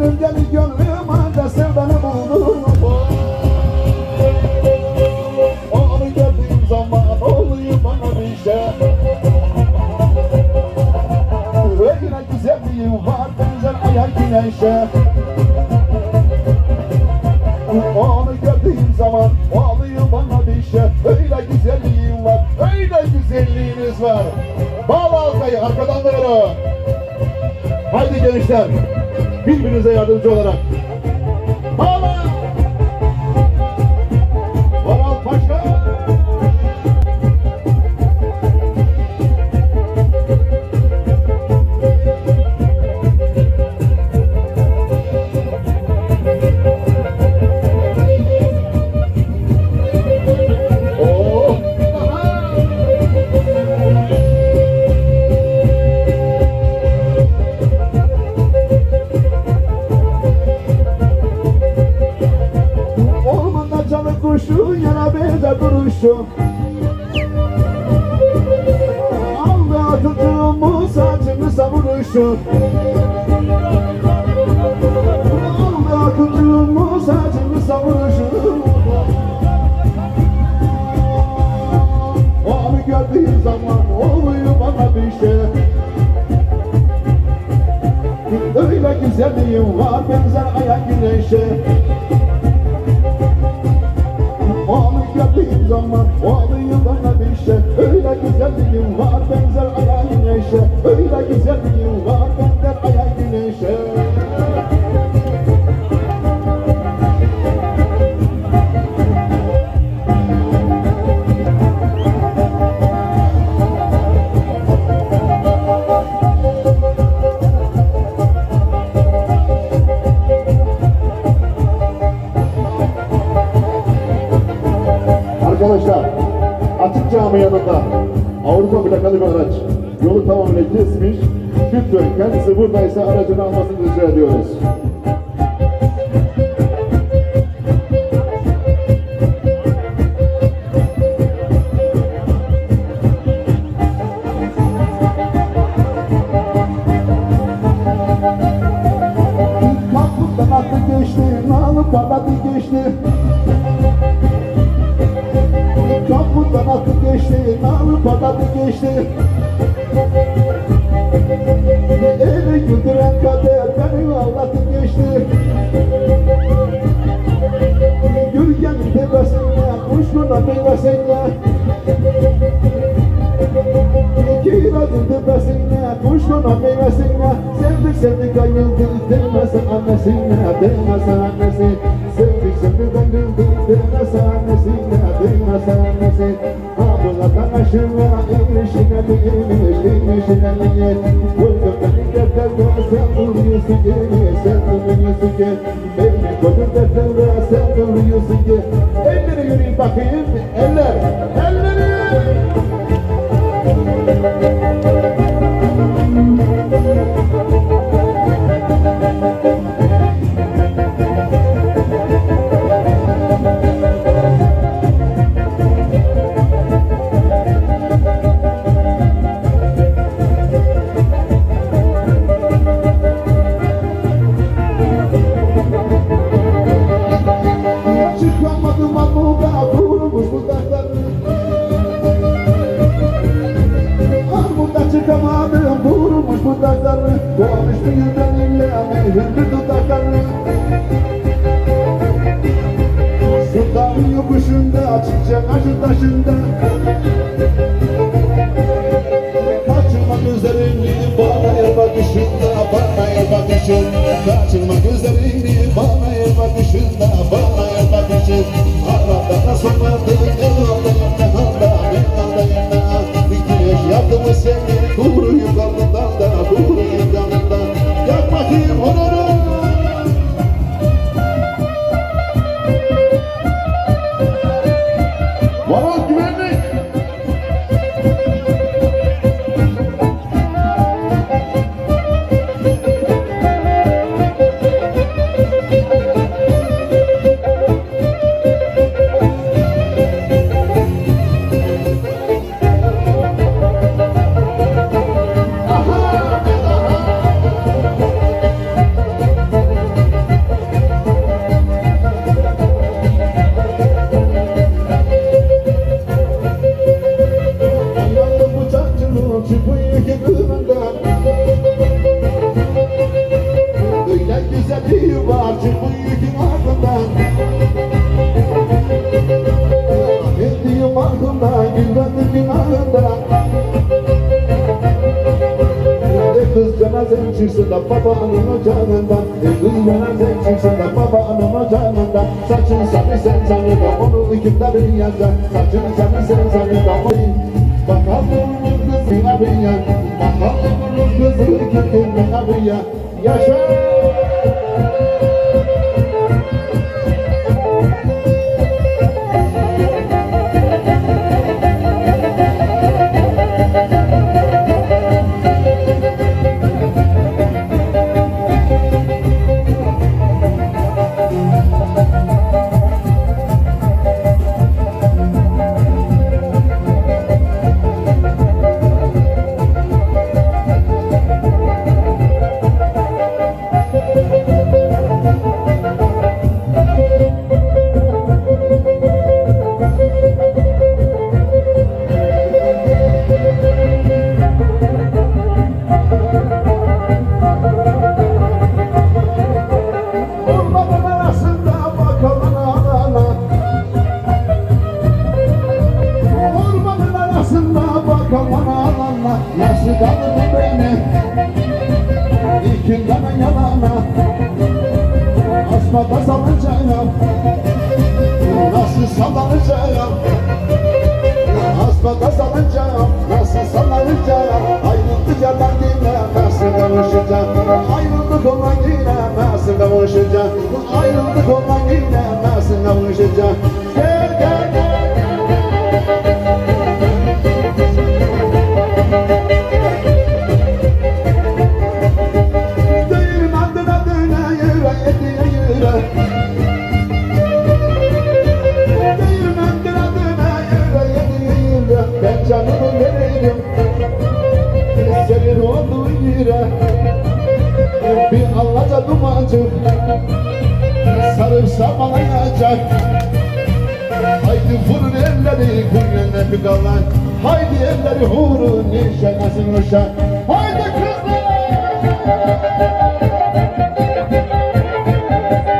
benim deli gönlüm anda sevdanı buldum Onu gördüğüm zaman oluyor bana bir şey. Öyle güzelliğim var benzer ayak güneşe. Onu gördüğüm zaman oluyor bana bir şey. Öyle güzelliğim var, öyle güzelliğiniz var. Bağla halkayı arkadan doğru. Haydi gençler birbirinize yardımcı olarak atıcımı saçımı savuruşu Aldı atıcımı saçımı savuruşu Onu gördüğüm zaman oluyor bana bir şey. Öyle güzelliğim var benzer ayak güneşe ayak güneşe Öyle güzelliğim var benzer plakalı araç yolu tamamen kesmiş. Lütfen kendisi buradaysa aracını almasını rica ediyoruz. Kapıdan attı geçti, nalı geçti. Geçti. Eli güldüren kader beni ağlattı geçti. Gülgen tepesinde, kuşkuna meyvesinde. Kirazın tepesinde, kuşkuna meyvesinde. Sevdik sevdik Elleri yürüyün bakayım, eller, elleri. Dudaklarım Konuştu yüzleriyle meyhirli dudaklarım Sultan yokuşunda çiçek aşı taşında Kaçırma gözlerini bana el bakışında Bana el bakışında Kaçırma gözlerini bana el bakışında Bana el bakışında Arada nasıl vardı Varal güvenlik cenazen çıksın da babanın ocağından E kız cenazen çıksın da babanın ocağından Saçın sarı sen sarı da onu kimlerin yazar. Saçın sarı sen sarı da onu Bakalım kızı arıyor Bakalım kızı kimden arıyor Yaşa الناس نوجد Sarırsa bağlayacak Haydi vurun elleri Kunyene bir kalan Haydi elleri vurun Nişanasın uşak Haydi kızlar